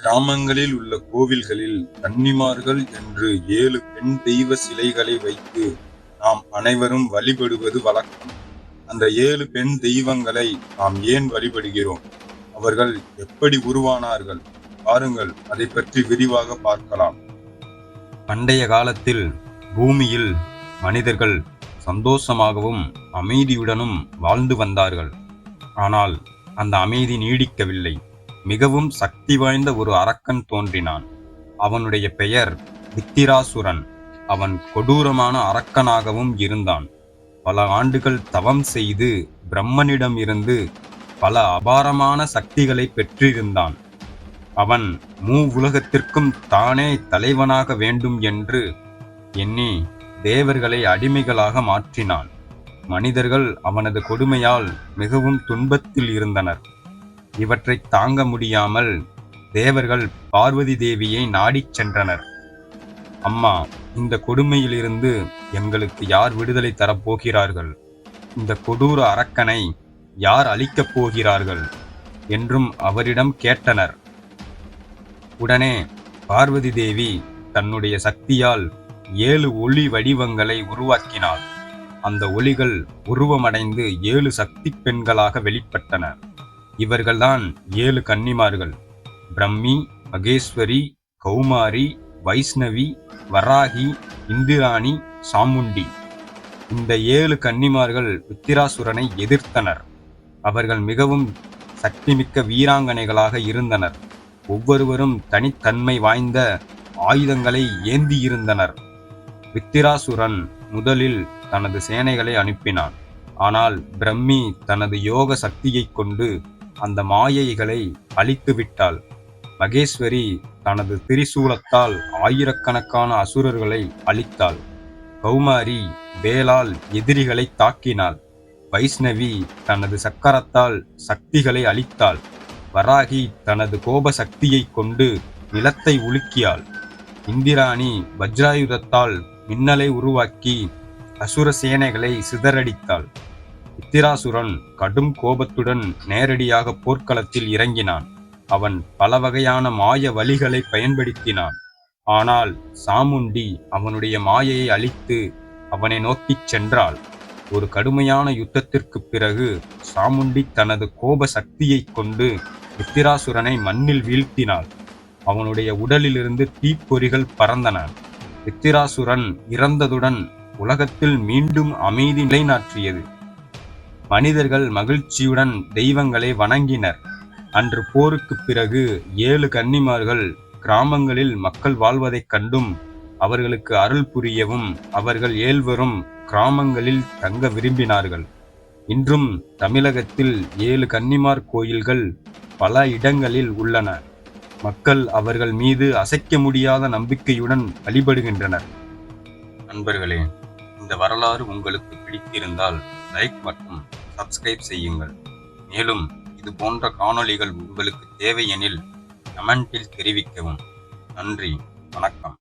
கிராமங்களில் உள்ள கோவில்களில் கன்னிமார்கள் என்று ஏழு பெண் தெய்வ சிலைகளை வைத்து நாம் அனைவரும் வழிபடுவது வழக்கம். அந்த ஏழு பெண் தெய்வங்களை நாம் ஏன் வழிபடுகிறோம்? அவர்கள் எப்படி உருவானார்கள்? பாருங்கள் அதை பற்றி விரிவாக பார்க்கலாம். பண்டைய காலத்தில் பூமியில் மனிதர்கள் சந்தோஷமாகவும் அமைதியுடனும் வாழ்ந்து வந்தார்கள். ஆனால் அந்த அமைதி நீடிக்கவில்லை. மிகவும் சக்தி வாய்ந்த ஒரு அரக்கன் தோன்றினான். அவனுடைய பெயர் வித்திராசுரன் அவன் கொடூரமான அரக்கனாகவும் இருந்தான். பல ஆண்டுகள் தவம் செய்து பிரம்மனிடம் இருந்து பல அபாரமான சக்திகளை பெற்றிருந்தான். அவன் மூ உலகத்திற்கும் தானே தலைவனாக வேண்டும் என்று எண்ணி தேவர்களை அடிமைகளாக மாற்றினான். மனிதர்கள் அவனது கொடுமையால் மிகவும் துன்பத்தில் இருந்தனர். இவற்றை தாங்க முடியாமல் தேவர்கள் பார்வதி தேவியை நாடிச் சென்றனர். அம்மா இந்த கொடுமையிலிருந்து எங்களுக்கு யார் விடுதலை தரப்போகிறார்கள் இந்த கொடூர அரக்கனை யார் அழிக்கப் போகிறார்கள்? என்றும் அவரிடம் கேட்டனர். உடனே பார்வதி தேவி தன்னுடைய சக்தியால் ஏழு ஒளி வடிவங்களை உருவாக்கினாள். அந்த ஒளிகள் உருவமடைந்து ஏழு சக்தி பெண்களாக வெளிப்பட்டன. இவர்கள்தான் ஏழு கன்னிமார்கள். பிரம்மி மகேஸ்வரி கௌமாரி வைஷ்ணவி வராகி இந்திராணி சாமுண்டி. இந்த ஏழு கன்னிமார்கள் வித்திராசுரனை எதிர்த்தனர். அவர்கள் மிகவும் சக்திமிக்க வீராங்கனைகளாக இருந்தனர். ஒவ்வொருவரும் தனித்தன்மை வாய்ந்த ஆயுதங்களை ஏந்தியிருந்தனர். வித்திராசுரன் முதலில் தனது சேனைகளை அனுப்பினான். ஆனால் பிரம்மி தனது யோக சக்தியைக் கொண்டு அந்த மாயைகளை அழித்து விட்டாள். மகேஸ்வரி தனது திரிசூலத்தால் ஆயிரக்கணக்கான அசுரர்களை அழித்தாள். கௌமாரி வேலால் எதிரிகளை தாக்கினாள். வைஷ்ணவி தனது சக்கரத்தால் சக்திகளை அழித்தாள். வராகி தனது கோப சக்தியைக் கொண்டு நிலத்தை உலுக்கியாள். இந்திராணி வஜ்ராயுதத்தால் மின்னலை உருவாக்கி அசுர சேனைகளை சிதறடித்தாள். உத்திராசுரன் கடும் கோபத்துடன் நேரடியாக போர்க்களத்தில் இறங்கினான். அவன் பல வகையான மாய வழிகளை பயன்படுத்தினான். ஆனால் சாமுண்டி அவனுடைய மாயையை அழித்து அவனை நோக்கிச் சென்றாள். ஒரு கடுமையான யுத்தத்திற்குப் பிறகு சாமுண்டி தனது கோப சக்தியைக் கொண்டு வித்திராசுரனை மண்ணில் வீழ்த்தினாள். அவனுடைய உடலிலிருந்து தீப்பொறிகள் பறந்தன. வித்திராசுரன் இறந்ததுடன் உலகத்தில் மீண்டும் அமைதி நிலைநாட்டியது மனிதர்கள் மகிழ்ச்சியுடன் தெய்வங்களை வணங்கினர். அன்று போருக்குப் பிறகு ஏழு கன்னிமார்கள் கிராமங்களில் மக்கள் வாழ்வதைக் கண்டும் அவர்களுக்கு அருள் புரியவும் அவர்கள் ஏழ்வரும் கிராமங்களில் தங்க விரும்பினார்கள். இன்றும் தமிழகத்தில் ஏழு கன்னிமார் கோயில்கள் பல இடங்களில் உள்ளன. மக்கள் அவர்கள் மீது அசைக்க முடியாத நம்பிக்கையுடன் வழிபடுகின்றனர். நண்பர்களே இந்த வரலாறு உங்களுக்கு பிடித்திருந்தால் லைக் மற்றும் சப்ஸ்கிரைப் செய்யுங்கள். மேலும் இது போன்ற காணொளிகள் உங்களுக்கு தேவையெனில் கமெண்டில் தெரிவிக்கவும். நன்றி வணக்கம்.